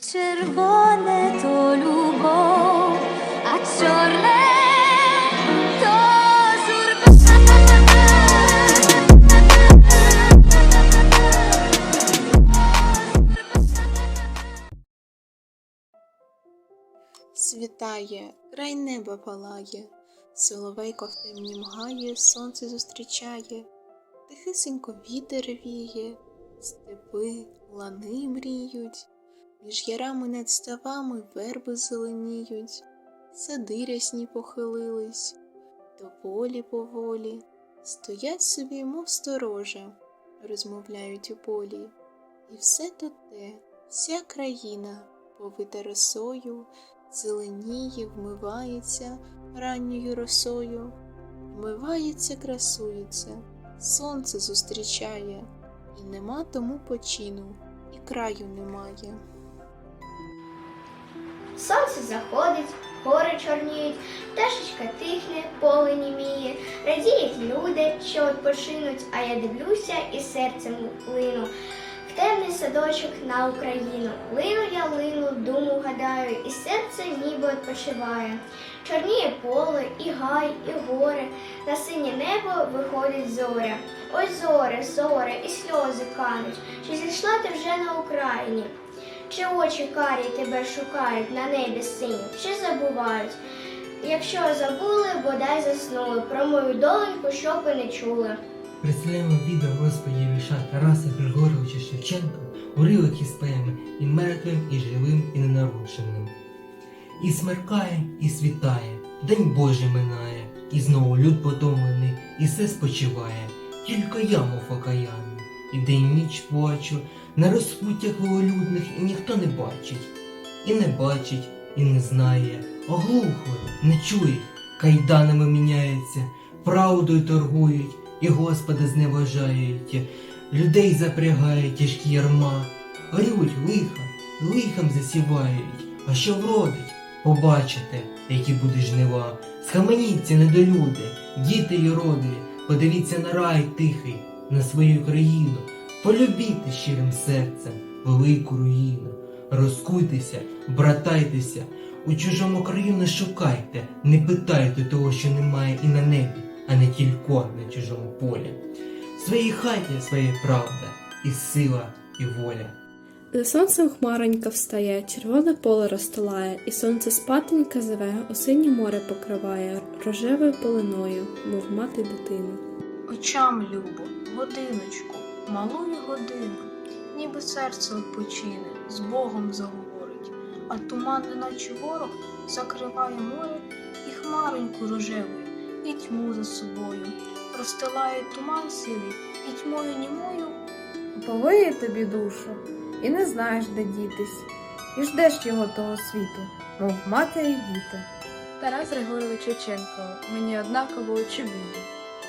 Червоне то любов, а чорне Світає, край неба палає, Соловейко в темнім гає, сонце зустрічає, тихисенько вітер віє, степи, лани мріють, між ярами над ставами верби зеленіють, сади рясні похилились, до полі поволі, стоять собі, мов сторожа, розмовляють у полі, і все то те, вся країна, повита росою, зеленіє, вмивається ранньою росою, вмивається, красується, сонце зустрічає, і нема тому почину, і краю немає. Сонце заходить, гори чорніють, пташечка тихне, поле німіє, радіють люди, що відпочинуть, а я дивлюся і серцем лину. В темний садочок на Україну. Лину я лину, думу гадаю, і серце ніби відпочиває. Чорніє поле, і гай, і гори, на синє небо виходить зоря. Ой, зоре, зоре, і сльози кануть, чи зійшла ти вже на Україні? Чи очі карі тебе шукають на небі синім, чи забувають? Якщо забули, бодай заснули, про мою доленьку, щоб і не чули. Представляємо відео розповіді вірша Тараса Григоровича Шевченка уривок із поеми і мертвим, і живим, і ненародженим. І смеркає, і світає, День Божий минає, і знову люд потомлений, і все спочиває, тільки я, мов окаянний, і день ніч плачу, на розпуттях вололюдних і ніхто не бачить, і не бачить, і не знає, оглухли, не чують, кайданами міняються, правдою торгують, і Господа зневажають, людей запрягають тяжкі ярма, горють лиха, лихом засівають, а що вродить, побачите, які буде жнива. Схаменіться, недолюди, діти й роди, подивіться на рай тихий, на свою країну, полюбіте щирим серцем велику руїну, розкуйтеся, братайтеся, у чужому краю не шукайте, не питайте того, що немає і на небі, а не тільки на чужому полі. В своїй хаті своя правда, і сила, і воля. За сонцем хмаронька встає, червоне поле розстилає, і сонце спатенька зове, осіннє море покриває, рожевою полиною, мов мати дитину. Очам любо, годиночку, малую годину, ніби серце відпочине, з Богом заговорить, а туман, неначе ворог, закриває море і хмароньку рожевою, і тьму за собою, розстилає туман сивий, і тьмою німою Повиє тобі душу, і не знаєш, де дітись, і ждеш його того світу, мов матері й діти. Тарас Григорович Шевченко, мені однаково чи буду.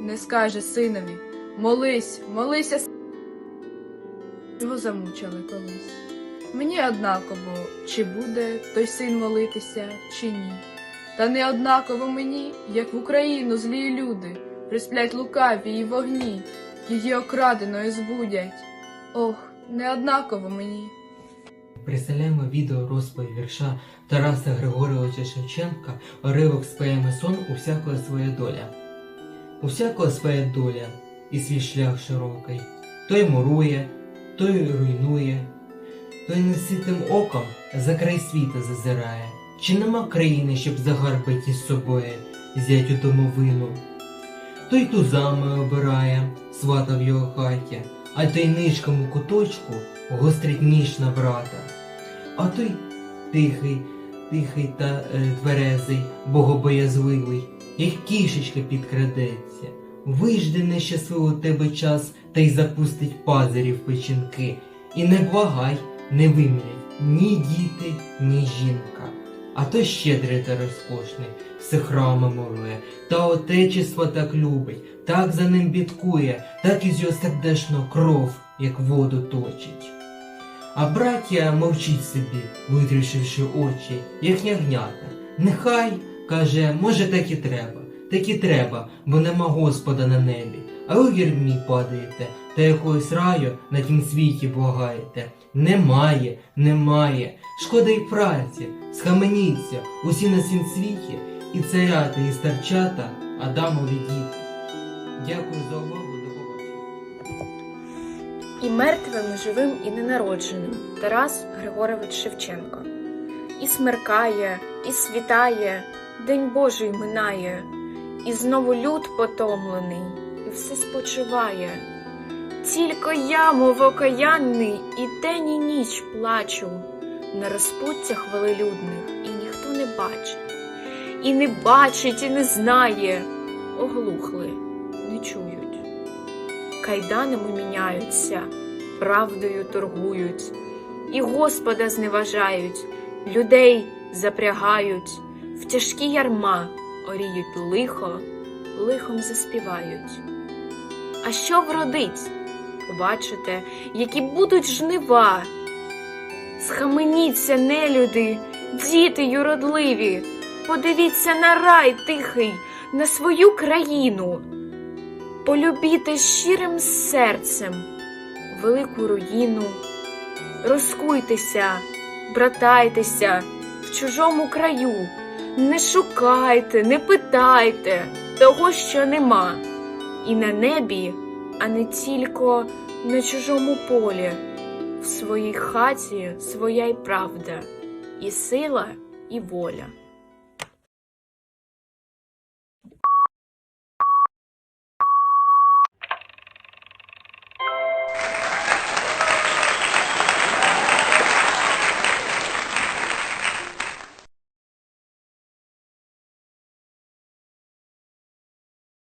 не скаже синові Молись, молися. с-». Його замучили колись. Мені однаково, чи буде той син молитися, чи ні. Та не однаково мені, як в Україну злі люди присплять лукаві і вогні, її окраденою збудять. Ох, не однаково мені. Представляємо відео розповідь вірша Тараса Григоровича Шевченка уривок з поеми Сон у всякого своя доля. У всякого своя доля і свій шлях широкий. Той мурує, той руйнує, той неситим оком за край світа зазирає. Чи нема країни, щоб загарбити з собою зять у домовину? Той тузами обирає, свата в його хаті, а той нишком у куточку гострить ніж на брата. А той тихий, тихий та е, тверезий, богобоязливий, як кішечка підкрадеться, вижде нещасливо тебе час та й запустить пазирі в печінки, і не благай, не вимірять, ні діти, ні жінка. А то щедрий та розкошний, все храми мурує, та отечество так любить, так за ним бідкує, так із його сердешну кров, як воду точить. А браття мовчить собі, витрішивши очі, як ягнята. Нехай, каже, може, так і треба, так і треба, бо нема Господа на небі. А ви в ярмі падаєте, та якогось раю на тім світі благаєте. Немає, немає. Шкода й праці, схаменіться, усі на сім світі, і царята, і старчата, Адамові діти. Дякую за увагу. І мертвим, і живим, і ненародженим Тарас Григорович Шевченко. І смеркає, і світає, День Божий минає, і знову люд потомлений, і все спочиває. Тільки я, мов окаянний, і день і ніч плачу на розпуттях велелюдних, і ніхто не бачить, і не бачить, і не знає, оглухли, не чують кайданами міняються, правдою торгують, і Господа зневажають, людей запрягають, в тяжкі ярма оріють лихо, лихом заспівають. А що вродить? Побачите, які будуть жнива. Схаменіться, нелюди, діти юродливі, подивіться на рай тихий, на свою країну полюбіте щирим серцем велику руїну, розкуйтеся, братайтеся в чужому краю, не шукайте, не питайте того, що нема, і на небі, а не тільки на чужому полі, в своїй хаті своя й правда, і сила, і воля.